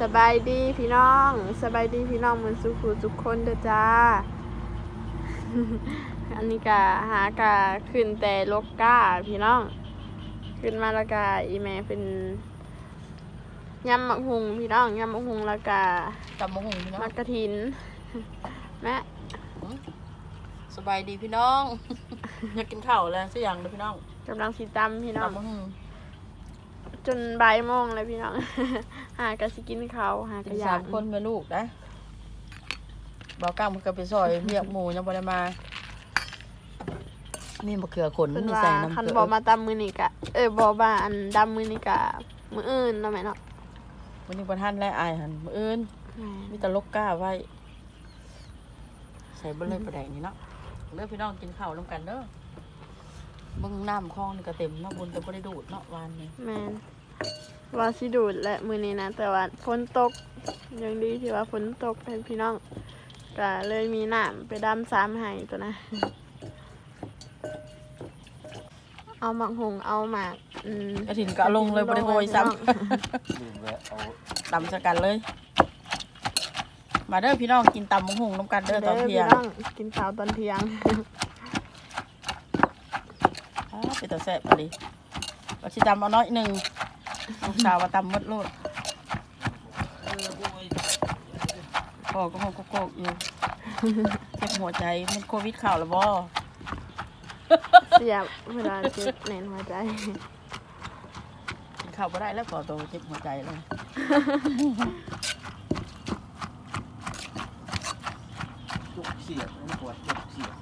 สบายดีพี่น้อง สบายดีพี่น้องเหมือนสุขุทุกคนเด้อจ้า อันนี้กะหากะขึ้นแต่ลกก้าพี่น้อง ขึ้นมาแล้วกะอีแม่เป็นยำมักหุงพี่น้องยำมักหุงแล้วกะตำมะฮุงพี่น้องมักกะทินแม่สบายดีพี่น้อง อยากกินข้าวแล้วสักอย่างเลยพี่น้องกำลังสีตำพี่น้องตำมะฮุง จนบ่ายโมงเลยพี่น้อง หากะสิกินข้าวหากะกินอยาสากมคนแม่ลูกนะเบาก้างมันก็ไปซอยเรียกหมูยังบ่ได้มามีมะเขือขนเพิ่นมีว่าใส่น้ำคันเกลืบ่อมาตำมือนี่กะเออบ่มาอันดำมือนี่กะมื้ออื่นเนาะแม่เนาะวันนี้บ่ทันและอายหันมื้ออื่นแม่มีแต่ลกก้าไว้ ใส่เบ่เลยประแดงนี่เนาะเด้อพี่น้องกินข้าวนํกันเด้อเบิ่งน้ำคลองนี่ก็เต็มเนาะบุญก็บ่ได้ดูดเนาะวานนี้ แม่น ว่าสิดูดและมื้อนี้นะ แต่ว่าฝนตกยังดีที่ว่าฝนตกให้พี่น้องก็เลยมีน้ำไปดำสามไห้ตัวนะ เอาหมักหงเอาหมากอืมกระถินก็เอาลงเลยบ่ได้โหยซ้ำลืมแวะเอาตำสกันเลย มาเด้อพี่น้องกินตำมะฮุงน้ำกันเด้อตอนเที่ยงด้พี่น้องกินข้าวตอนเที่ยง อ้าเป็นตัวแซ่บพอดีเราชิตำเอาน้อยหนึ่ง ลูกสาวมาตำหมดโลดพอก็พอก็โกกอยู่เจ็บหัวใจมันโควิดข่าวแล้วบ่เสียบเวลาเจ็บแน่นหัวใจกินข้าวบ่ได้แล้วพอโตเจ็บหัวใจเลยจุกเสียบไม่ปวดจุกเสียบ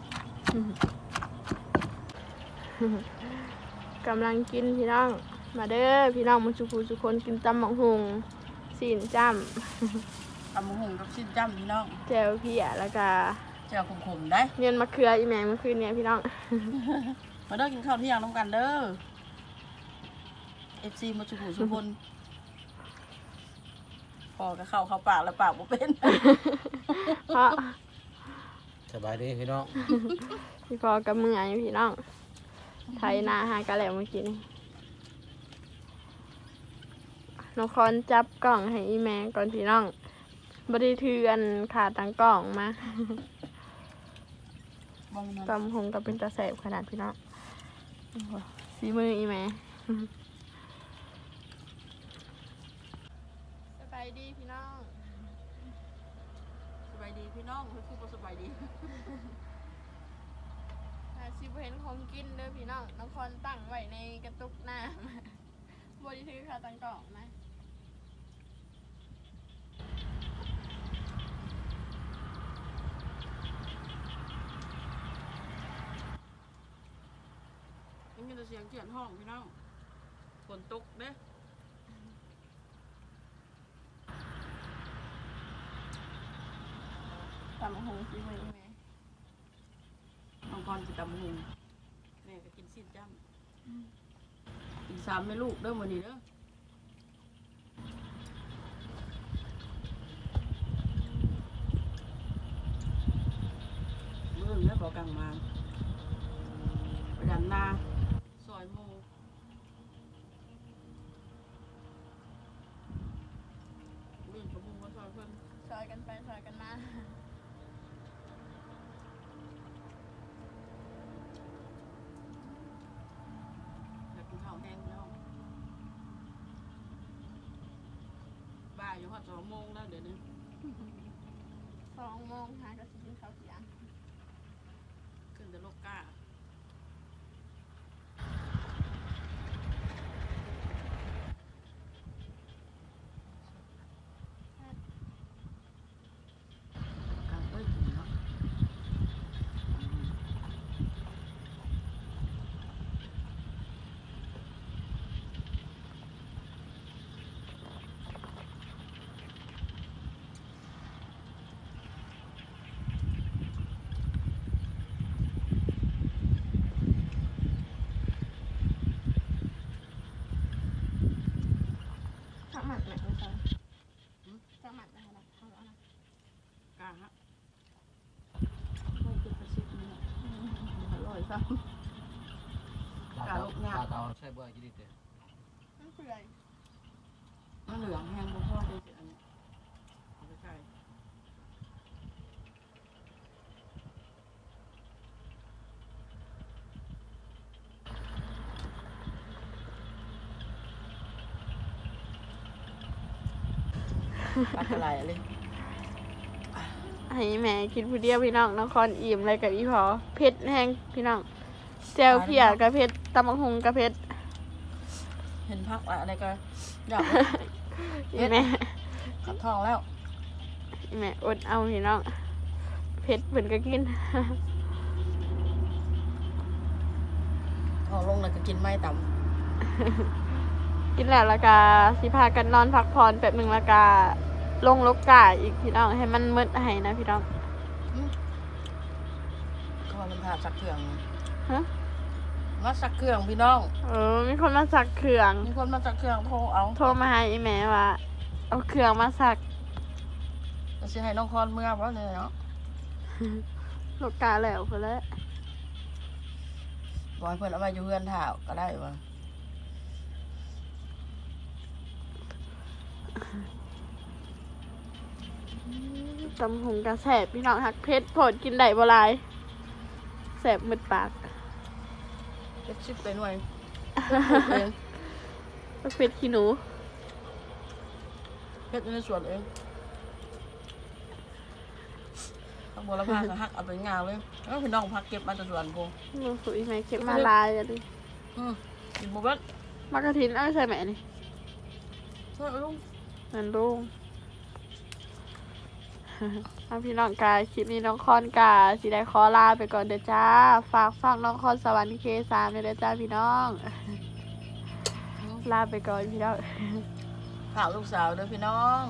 กำลังกินพี่น้อง มาเด้อพี่น้องมาสุภูสุคนกินตำหมักหงสีนจ้ตำมะฮุงกับชิ้นจ้ำพี่น้องำแจวเพียแล้วก็เจ้าขมๆได้เนียนมะเขืออีแมงเมื่อคืนเนี่ยพี่น้อง มาเด้อกินข้าวเที่ยงน้ำกันเด้อ FC มาชุบุชุพนพอก็เข้าเข้าปากแล้วปากบ่เป็นเพราะสบายดีพี่น้องพี่พอกับมือไอ้พี่น้องไทยนาหากะแหลวเมื่อกี้นี่ นครจับกล่องให้อีแมงก่อนพี่น้องบริเทือนขาดตังกล่องมามองมันตำหงก็เป็นตาแสบขนาดพี่น้องโอ้โหสีมืออีแม่สบายดีพี่น้องสบายดีพี่น้องเฮ้ยคือบ่สบายดีหาชิบเห็นของกินเด้อพี่น้องนครตั้งไว้ในกระตุกหน้าบริทือขาดตังกล่องมานี่มี สียงเขียนห้องพี่น้องฝนตกเด้ตำหงสีมืออีแม่บางคนกินตำบักหุงแม่ก็กินสิ้นจ้ำกินสามแม่ลูกเด้อวันนี้เด้อเมื่อนี้บอกกลางมาไปดันนาซอยโมเรื่องประมุงมาซอยเพิ่น ซอยกันไปซอยกันมาอยากกินข้าวแห้งแล้วบ่ายอยู่หอดสองโมงแล้วเดี๋ยวนี้สองโมงหากระสิกินข้าวเที่ยงขึ้นแต่โลกก้าการเอ้ยกินเนาะข้าว หมัดแม่ไม่ใช่ข้าวหมักนะคะข้าวหมักนะกาฮะไม่กินกระชิบนี่อร่อยซ้ตาเตาตาเตาใช่บ่อยกี่ดิเตะมันเปื่อยมันเหลืองแห้งบ่พอเลยสิอันนี้ ปลากระไรอะไรให้แม่กินผู้เดียวพี่น้องนครอิ่มเลยกับอีพอเผ็ดแห้งพี่น้องแจวเพียกับเผ็ดตำบักหุงกับเผ็ดเห็นพักอะไรก็อยากอีแม่ขับท้องแล้วอีแม่อดเอาพี่น้องเผ็ดเหมือนก็กินท้องลงแล้วก็กินไม่ต่กินแล้วและกาสิพากันนอนพักผ่อนแป๊บหนึ่งและกา ลงลกกาอีกพี่น้องให้มันมืดให้นะพี่น้องำเขาว่ามันถาดสักเครื่องฮะมาสักเครื่องพี่น้องเออมีคนมาสักเครื่องมีคนมาสักเครื่องโทรเอาโทรมาให้อีแม่ว่าเอาเครื่องมาสักจะสิให้น้องคอนเมื่อเพราะเนี่ยเนาะลกกาแล้วเพื่อแล้วบอกให้เพื่อนเอามาอยู่เพื่อนถ่าวก็ได้วะ ตำหงกระแสบพี่น้องหักเพชรผดกินได้บ่หลายแสบมืดปากเจ็ดสิบไปหน่วยเองก็เพชรขี้หนูเพชรอยู่ในสวนเองข้างบนแล้วพาก็หักเอาไปงาวเลยแล้วพี่น้องพักเก็บมาจากสวนกูมือสุยแม่เก็บมาลายอันนี้อืมกินบุบัดมากระถินเอาใส่แม่นี่ช่วยลุงนั่นลุง ถ้าพี่น้องกาคลิปนี้น้องคอนกาสิได้ขอลาไปก่อนเด้อจ้า ฝากฟังน้องคอนสวรรค์เคสามเลยเด้อจ้าพี่น้อง ลาไปก่อนพี่น้องฝากลูกสาวเด้อพี่น้อง